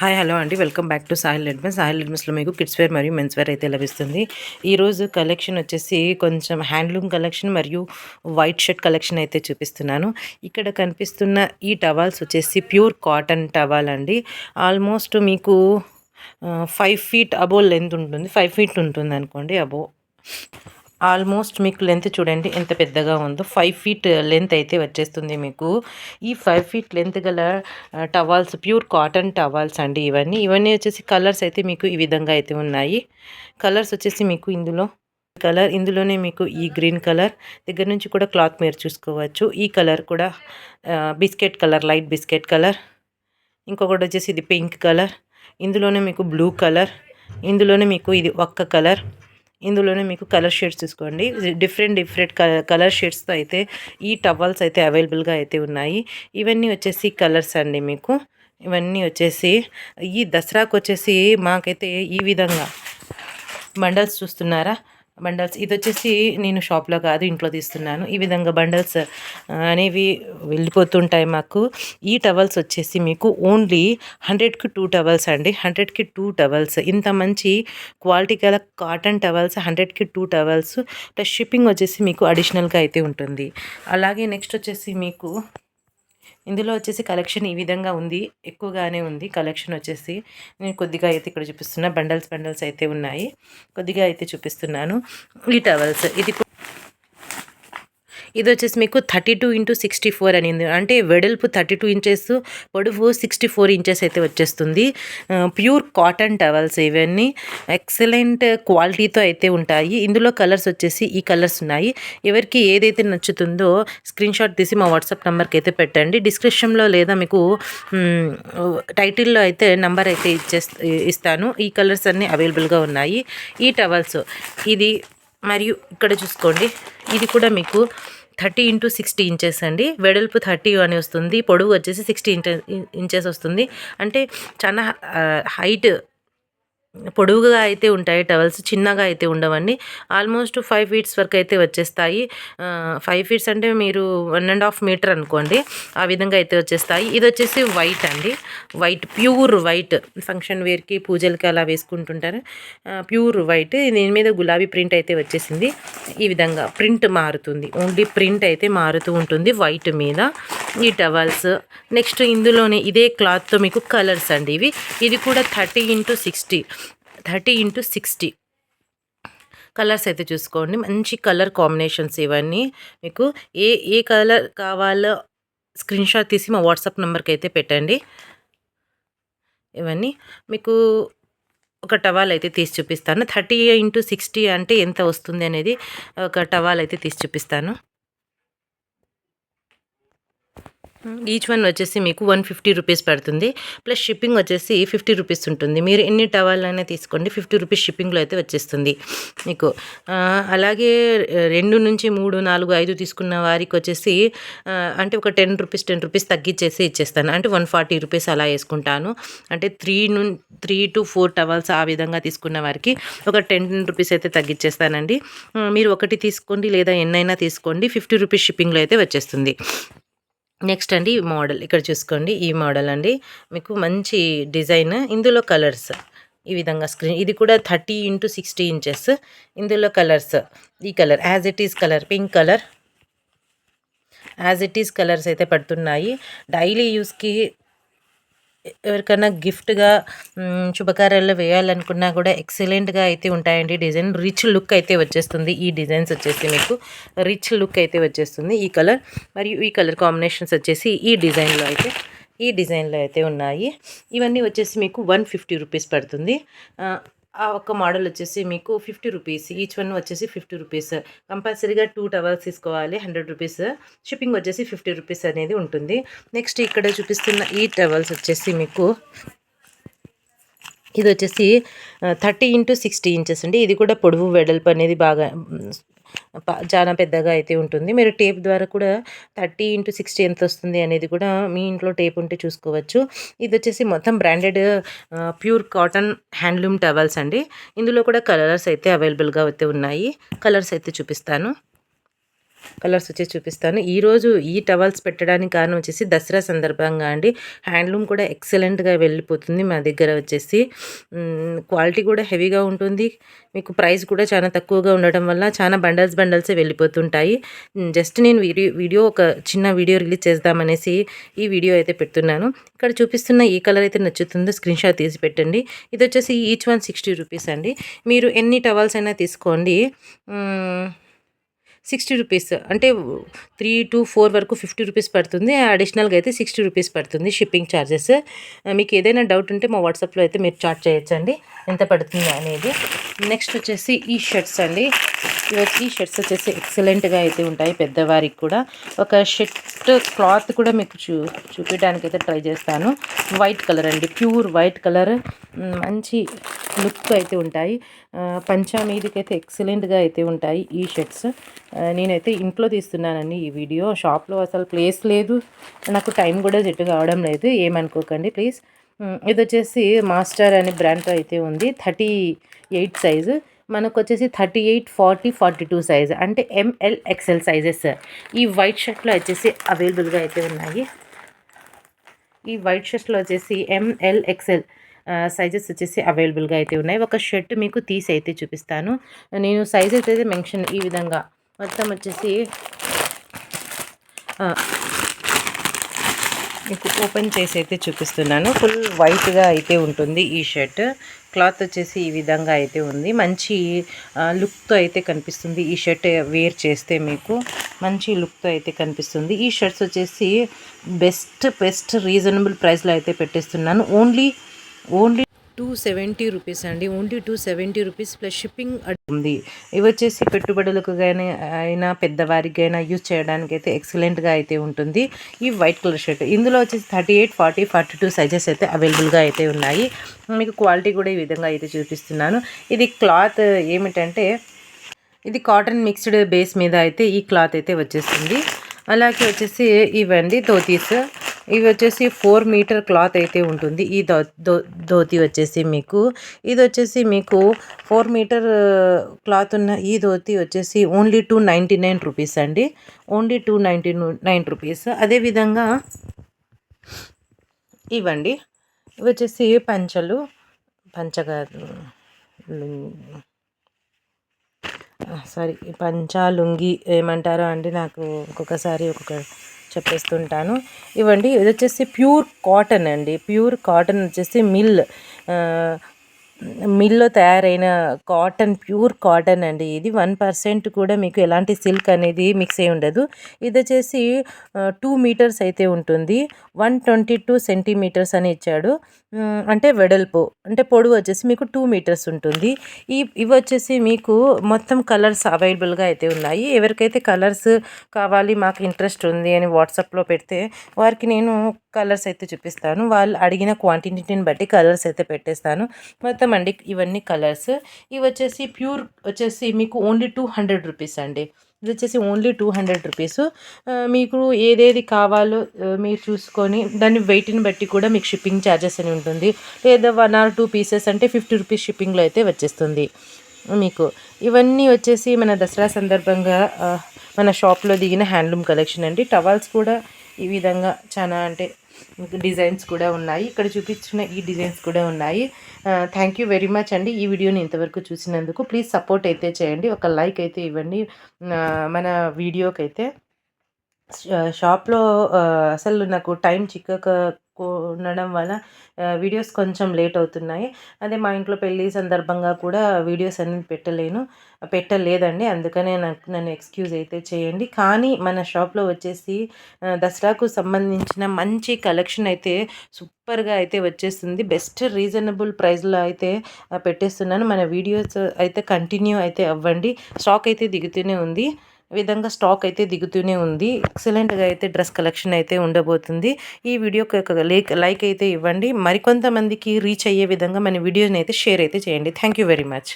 Hi hello అండి. Welcome back to Sahil లెడ్మెస్ సాహిల్ లెడ్మెస్లో మీకు కిడ్స్ వేర్ మరియు మెన్స్ వేర్ అయితే లభిస్తుంది. ఈరోజు కలెక్షన్ వచ్చేసి కొంచెం హ్యాండ్లూమ్ కలెక్షన్ మరియు వైట్ షర్ట్ కలెక్షన్ అయితే చూపిస్తున్నాను. ఇక్కడ కనిపిస్తున్న ఈ టవాల్స్ వచ్చేసి ప్యూర్ కాటన్ టవాల్ అండి. ఆల్మోస్ట్ మీకు ఫైవ్ ఫీట్ అబో లెంత్ ఉంటుంది. ఫైవ్ ఫీట్ ఉంటుంది అనుకోండి అబో ఆల్మోస్ట్ మీకు లెంత్ చూడండి ఎంత పెద్దగా ఉందో. ఫైవ్ ఫీట్ లెంత్ అయితే వచ్చేస్తుంది మీకు. ఈ ఫైవ్ ఫీట్ లెంత్ గల టవాల్స్ ప్యూర్ కాటన్ టవాల్స్ అండి ఇవన్నీ. ఇవన్నీ వచ్చేసి కలర్స్ అయితే మీకు ఈ విధంగా అయితే ఉన్నాయి. కలర్స్ వచ్చేసి మీకు ఇందులో కలర్ ఇందులోనే మీకు ఈ గ్రీన్ కలర్. దగ్గర నుంచి కూడా క్లాత్ మీరు చూసుకోవచ్చు. ఈ కలర్ కూడా biscuit colour light biscuit colour. ఇంకొకటి వచ్చేసి ఇది పింక్ కలర్. ఇందులోనే మీకు బ్లూ కలర్. ఇందులోనే మీకు ఇది ఒక్క కలర్. ఇందులోనే మీకు కలర్ షేడ్స్ తీసుకోండి డిఫరెంట్ డిఫరెంట్ కలర్ షేడ్స్తో అయితే ఈ టవల్స్ అయితే అవైలబుల్గా అయితే ఉన్నాయి. ఇవన్నీ వచ్చేసి కలర్స్ అండి మీకు. ఇవన్నీ వచ్చేసి ఈ దసరాకు వచ్చేసి మాకైతే ఈ విధంగా బండల్స్ చూస్తున్నారా? బండల్స్. ఇది వచ్చేసి నేను షాప్లో కాదు ఇంట్లో తీస్తున్నాను. ఈ విధంగా బండల్స్ అనేవి వెళ్ళిపోతుంటాయి మాకు. ఈ టవల్స్ వచ్చేసి మీకు ఓన్లీ హండ్రెడ్కి టూ టవల్స్ అండి. హండ్రెడ్కి టూ టవల్స్. ఇంత మంచి క్వాలిటీ గల కాటన్ టవల్స్ హండ్రెడ్కి టూ టవల్స్. ప్లస్ షిప్పింగ్ వచ్చేసి మీకు అడిషనల్గా అయితే ఉంటుంది. అలాగే నెక్స్ట్ వచ్చేసి మీకు ఇందులో వచ్చేసి కలెక్షన్ ఈ విధంగా ఉంది ఎక్కువగానే ఉంది. కలెక్షన్ వచ్చేసి నేను కొద్దిగా అయితే ఇక్కడ చూపిస్తున్నా. బండల్స్ బండల్స్ అయితే ఉన్నాయి. కొద్దిగా అయితే చూపిస్తున్నాను. ఈ టవల్స్ ఇది ఇది వచ్చేసి మీకు thirty two into sixty four అనింది. అంటే వెడల్పు థర్టీ టూ ఇంచెస్ పొడవు సిక్స్టీ ఫోర్ ఇంచెస్ అయితే వచ్చేస్తుంది. ప్యూర్ కాటన్ టవల్స్ ఇవన్నీ. ఎక్సలెంట్ క్వాలిటీతో అయితే ఉంటాయి. ఇందులో కలర్స్ వచ్చేసి ఈ కలర్స్ ఉన్నాయి. ఎవరికి ఏదైతే నచ్చుతుందో స్క్రీన్ షాట్ తీసి మా వాట్సాప్ నెంబర్కి అయితే పెట్టండి. డిస్క్రిప్షన్లో లేదా మీకు టైటిల్లో అయితే నెంబర్ అయితే ఇచ్చే ఇస్తాను. ఈ కలర్స్ అన్నీ అవైలబుల్గా ఉన్నాయి. ఈ టవల్స్ ఇది మరియు ఇక్కడ చూసుకోండి. ఇది కూడా మీకు థర్టీ ఇంటూ సిక్స్టీ ఇంచెస్ అండి. వెడల్పు థర్టీ అని వస్తుంది. పొడవు వచ్చేసి సిక్స్టీ ఇంచెస్ వస్తుంది. అంటే చాలా హైట్ పొడవుగా అయితే ఉంటాయి టవల్స్ చిన్నగా అయితే ఉండవండి. ఆల్మోస్ట్ ఫైవ్ ఫీట్స్ వరకు అయితే వచ్చేస్తాయి. ఫైవ్ ఫీట్స్ అంటే మీరు వన్ అండ్ హాఫ్ మీటర్ అనుకోండి ఆ విధంగా అయితే వచ్చేస్తాయి. ఇది వచ్చేసి వైట్ అండి. White pure white. ఫంక్షన్ వేర్కి పూజలకి అలా వేసుకుంటుంటారు. Pure white. దీని మీద గులాబీ ప్రింట్ అయితే వచ్చేసింది. ఈ విధంగా ప్రింట్ మారుతుంది. ఓన్లీ ప్రింట్ అయితే మారుతూ ఉంటుంది వైట్ మీద. ఈ టవల్స్. నెక్స్ట్ ఇందులోనే ఇదే క్లాత్తో మీకు కలర్స్ అండి ఇవి. ఇది కూడా thirty into sixty. Thirty into sixty. Colours అయితే చూసుకోండి. మంచి కలర్ కాంబినేషన్స్ ఇవన్నీ మీకు. ఏ ఏ కలర్ కావాలో స్క్రీన్ షాట్ తీసి మా వాట్సాప్ నెంబర్కి అయితే పెట్టండి. ఇవన్నీ మీకు ఒక టవాల్ అయితే తీసి చూపిస్తాను. థర్టీ ఇంటూ సిక్స్టీ అంటే ఎంత వస్తుంది అనేది ఒక టవాల్ అయితే తీసి చూపిస్తాను. ఈచ్ వన్ వచ్చేసి మీకు వన్ ఫిఫ్టీ రూపీస్ పడుతుంది. ప్లస్ షిప్పింగ్ వచ్చేసి ఫిఫ్టీ రూపీస్ ఉంటుంది. మీరు ఎన్ని టవాళ్ళైనా తీసుకోండి ఫిఫ్టీ రూపీస్ షిప్పింగ్లో అయితే వచ్చేస్తుంది మీకు. అలాగే రెండు నుంచి మూడు నాలుగు ఐదు తీసుకున్న వారికి వచ్చేసి అంటే ఒక టెన్ రూపీస్ టెన్ రూపీస్ తగ్గించేసి ఇచ్చేస్తాను. అంటే వన్ ఫార్టీ రూపీస్ అలా వేసుకుంటాను. అంటే త్రీ ను త్రీ టు ఫోర్ టవల్స్ ఆ విధంగా తీసుకున్న వారికి ఒక టెన్ రూపీస్ అయితే తగ్గించేస్తానండి. మీరు ఒకటి తీసుకోండి లేదా ఎన్నైనా తీసుకోండి ఫిఫ్టీ రూపీస్ షిప్పింగ్లో అయితే వచ్చేస్తుంది. నెక్స్ట్ అండి ఈ మోడల్. ఇక్కడ చూసుకోండి ఈ మోడల్ అండి. మీకు మంచి డిజైన్. ఇందులో కలర్స్. ఈ విధంగా స్క్రీన్ ఇది కూడా థర్టీ ఇంటూ సిక్స్టీ ఇంచెస్. ఇందులో కలర్స్. ఈ colour as it is colour pink colour. As it is colours అయితే పడుతున్నాయి. డైలీ యూస్కి ఎవరికైనా గిఫ్ట్గా శుభకార్యాల్లో వేయాలనుకున్నా కూడా ఎక్సలెంట్గా అయితే ఉంటాయండి. డిజైన్ రిచ్ లుక్ అయితే వచ్చేస్తుంది. ఈ డిజైన్స్ వచ్చేసి మీకు రిచ్ లుక్ అయితే వచ్చేస్తుంది ఈ కలర్. మరియు ఈ కలర్ కాంబినేషన్స్ వచ్చేసి ఈ డిజైన్లో అయితే ఈ డిజైన్లో అయితే ఉన్నాయి. ఇవన్నీ వచ్చేసి మీకు వన్ ఫిఫ్టీ రూపీస్ పడుతుంది. ఆ ఒక్క మోడల్ వచ్చేసి మీకు ఫిఫ్టీ రూపీస్ ఈచ్ వన్ వచ్చేసి ఫిఫ్టీ రూపీస్. కంపల్సరీగా టూ టవర్స్ తీసుకోవాలి హండ్రెడ్ రూపీస్. షిప్పింగ్ వచ్చేసి ఫిఫ్టీ రూపీస్ అనేది ఉంటుంది. నెక్స్ట్ ఇక్కడ చూపిస్తున్న ఈ టవల్స్ వచ్చేసి మీకు ఇది వచ్చేసి థర్టీ ఇంటూ సిక్స్టీ ఇంచెస్ అండి. ఇది కూడా పొడవు వెడల్పు అనేది బాగా చాలా పెద్దగా అయితే ఉంటుంది. మీరు టేప్ ద్వారా కూడా థర్టీ ఇంటూ సిక్స్టీ ఎంత వస్తుంది అనేది కూడా మీ ఇంట్లో టేప్ ఉంటే చూసుకోవచ్చు. ఇది వచ్చేసి మొత్తం branded pure cotton handloom towels అండి. ఇందులో కూడా కలర్స్ అయితే అవైలబుల్గా అయితే ఉన్నాయి. కలర్స్ అయితే చూపిస్తాను. కలర్స్ వచ్చేసి చూపిస్తాను. ఈరోజు ఈ టవల్స్ పెట్టడానికి కారణం వచ్చేసి దసరా సందర్భంగా అండి. హ్యాండ్లూమ్ కూడా ఎక్సలెంట్గా వెళ్ళిపోతుంది మా దగ్గర వచ్చేసి. క్వాలిటీ కూడా హెవీగా ఉంటుంది. మీకు ప్రైస్ కూడా చాలా తక్కువగా ఉండటం వల్ల చాలా బండల్స్ బండల్సే వెళ్ళిపోతుంటాయి. జస్ట్ నేను వీడియో వీడియో ఒక చిన్న వీడియో రిలీజ్ చేద్దామనేసి ఈ వీడియో అయితే పెడుతున్నాను. ఇక్కడ చూపిస్తున్న ఈ కలర్ అయితే నచ్చుతుందో స్క్రీన్ షాట్ తీసి పెట్టండి. ఇది వచ్చేసి ఈచ్ వన్ సిక్స్టీ రూపీస్ అండి. మీరు ఎన్ని టవల్స్ అయినా తీసుకోండి. Sixty rupees. అంటే త్రీ టు ఫోర్ వరకు ఫిఫ్టీ రూపీస్ పడుతుంది. అడిషనల్గా అయితే సిక్స్టీ రూపీస్ పడుతుంది షిప్పింగ్ ఛార్జెస్ మీకు ఏదైనా డౌట్ ఉంటే మా వాట్సాప్లో అయితే మీరు చార్ట్ చేయొచ్చండి. ఎంత పడుతుంది అనేది. నెక్స్ట్ వచ్చేసి ఈ షర్ట్స్ అండి. ఈ షర్ట్స్ వచ్చేసి ఎక్సలెంట్గా అయితే ఉంటాయి పెద్దవారికి కూడా. ఒక షర్ట్ క్లాత్ కూడా మీకు చూ చూపించడానికి అయితే ట్రై చేస్తాను. వైట్ కలర్ అండి. ప్యూర్ వైట్ కలర్ మంచి లుక్ అయితే ఉంటాయి. పంచా మీదకైతే ఎక్సలెంట్గా అయితే ఉంటాయి ఈ షర్ట్స్ నేనైతే ఇంట్లో తీస్తున్నానండి ఈ వీడియో. షాప్లో అసలు ప్లేస్ లేదు. నాకు టైం కూడా జట్టు కావడం లేదు. ఏమనుకోకండి ప్లీజ్ ఇది వచ్చేసి మాస్టర్ అనే బ్రాండ్తో అయితే ఉంది. థర్టీ ఎయిట్ సైజు మనకు వచ్చేసి thirty eight forty forty two size అంటే ఎంఎల్ ఎక్సెల్ సైజెస్ ఈ వైట్ షర్ట్లో వచ్చేసి అవైలబుల్గా అయితే ఉన్నాయి. ఈ వైట్ షర్ట్లో వచ్చేసి ఎంఎల్ ఎక్సెల్ సైజెస్ వచ్చేసి అవైలబుల్గా అయితే ఉన్నాయి. ఒక షర్ట్ మీకు తీసి అయితే చూపిస్తాను. నేను సైజెస్ అయితే మెన్షన్ ఈ విధంగా. మొత్తం వచ్చేసి మీకు ఓపెన్ చేసి అయితే చూపిస్తున్నాను. ఫుల్ వైట్గా అయితే ఉంటుంది ఈ షర్ట్ క్లాత్ వచ్చేసి ఈ విధంగా అయితే ఉంది. మంచి లుక్తో అయితే కనిపిస్తుంది ఈ షర్ట్ వేర్ చేస్తే మీకు. మంచి లుక్తో అయితే కనిపిస్తుంది. ఈ షర్ట్స్ వచ్చేసి బెస్ట్ బెస్ట్ రీజనబుల్ ప్రైస్లో అయితే పెట్టేస్తున్నాను. Only only two seventy rupees అండి only two seventy rupees plus shipping ఉంది. ఇవి వచ్చేసి పెట్టుబడులకు కానీ అయినా పెద్దవారికి అయినా యూజ్ చేయడానికి అయితే ఎక్సలెంట్గా అయితే ఉంటుంది. ఈ వైట్ కలర్ షర్ట్. ఇందులో వచ్చేసి thirty eight forty forty two sizes అయితే అవైలబుల్గా అయితే ఉన్నాయి. మీకు క్వాలిటీ కూడా ఈ విధంగా అయితే చూపిస్తున్నాను. ఇది క్లాత్ ఏమిటంటే ఇది కాటన్ మిక్స్డ్ బేస్ మీద అయితే ఈ క్లాత్ అయితే వచ్చేస్తుంది. అలాగే వచ్చేసి ఇవండి ధోతీస్. ఇవి వచ్చేసి ఫోర్ మీటర్ క్లాత్ అయితే ఉంటుంది. ఈ దో ధోతి వచ్చేసి మీకు ఇది వచ్చేసి మీకు ఫోర్ మీటర్ క్లాత్ ఉన్న ఈ ధోతి వచ్చేసి only two ninety nine rupees అండి. Only two ninety nine rupees. అదేవిధంగా ఇవ్వండి. ఇవి వచ్చేసి పంచలు పంచగా సారీ పంచాలుంగి ఏమంటారో అండి నాకు ఒక్కొక్కసారి ఒక్కొక్క చెప్పేస్తుంటాను. ఇవ్వండి ఇది వచ్చేసి ప్యూర్ కాటన్ అండి. ప్యూర్ కాటన్ వచ్చేసి మిల్ మిల్లో తయారైన కాటన్ ప్యూర్ కాటన్ అండి ఇది. వన్ పర్సెంట్ కూడా మీకు ఎలాంటి సిల్క్ అనేది మిక్స్ అయి ఉండదు. ఇది వచ్చేసి టూ మీటర్స్ అయితే ఉంటుంది. వన్ ట్వంటీ టూ సెంటీమీటర్స్ అని ఇచ్చాడు. అంటే వెడల్పు అంటే పొడవు వచ్చేసి మీకు టూ మీటర్స్ ఉంటుంది. ఈ ఇవి వచ్చేసి మీకు మొత్తం కలర్స్ అవైలబుల్గా అయితే ఉన్నాయి. ఎవరికైతే కలర్స్ కావాలి మాకు ఇంట్రెస్ట్ ఉంది అని వాట్సాప్లో పెడితే వారికి నేను కలర్స్ అయితే చూపిస్తాను. వాళ్ళు అడిగిన క్వాంటిటీని బట్టి కలర్స్ అయితే పెట్టేస్తాను. మొత్తం అండి ఇవన్నీ కలర్స్. ఇవి వచ్చేసి ప్యూర్ వచ్చేసి మీకు ఓన్లీ టూ హండ్రెడ్ రూపీస్ అండి. ఇది వచ్చేసి ఓన్లీ టూ హండ్రెడ్ రూపీస్. మీకు ఏదేది కావాలో మీరు చూసుకొని దాని వెయిట్ని బట్టి కూడా మీకు షిప్పింగ్ ఛార్జెస్ అని ఉంటుంది. లేదా వన్ ఆర్ టూ పీసెస్ అంటే ఫిఫ్టీ రూపీస్ షిప్పింగ్లో అయితే వచ్చేస్తుంది. మీకు ఇవన్నీ వచ్చేసి మన దసరా సందర్భంగా మన షాప్లో దిగిన హ్యాండ్లూమ్ కలెక్షన్ అండి. టవల్స్ కూడా ఈ విధంగా చాలా అంటే డిజైన్స్ కూడా ఉన్నాయి. ఇక్కడ చూపించిన ఈ డిజైన్స్ కూడా ఉన్నాయి. థ్యాంక్ యూ వెరీ మచ్ అండి. ఈ వీడియోని ఇంతవరకు చూసినందుకు ప్లీజ్ సపోర్ట్ అయితే చేయండి. ఒక లైక్ అయితే ఇవ్వండి. మన వీడియోకైతే షాప్లో అసలు నాకు టైం చిక్కక ఉండడం వల్ల వీడియోస్ కొంచెం లేట్ అవుతున్నాయి. అదే మా ఇంట్లో పెళ్ళి సందర్భంగా కూడా వీడియోస్ అనేది పెట్టలేను. పెట్టలేదండి. అందుకనే నాకు నన్ను ఎక్స్క్యూజ్ అయితే చేయండి. కానీ మన షాప్లో వచ్చేసి దసరాకు సంబంధించిన మంచి కలెక్షన్ అయితే సూపర్గా అయితే వచ్చేస్తుంది. బెస్ట్ రీజనబుల్ ప్రైస్లో అయితే పెట్టేస్తున్నాను. మన వీడియోస్ అయితే కంటిన్యూ అయితే అవ్వండి. స్టాక్ అయితే దిగుతూనే ఉంది. విధంగా స్టాక్ అయితే దిగుతూనే ఉంది. ఎక్సలెంట్గా అయితే డ్రెస్ కలెక్షన్ అయితే ఉండబోతుంది. ఈ వీడియోకి ఒక లైక్ లైక్ అయితే ఇవ్వండి. మరికొంతమందికి రీచ్ అయ్యే విధంగా మన వీడియోని అయితే షేర్ అయితే చేయండి. Thank you very much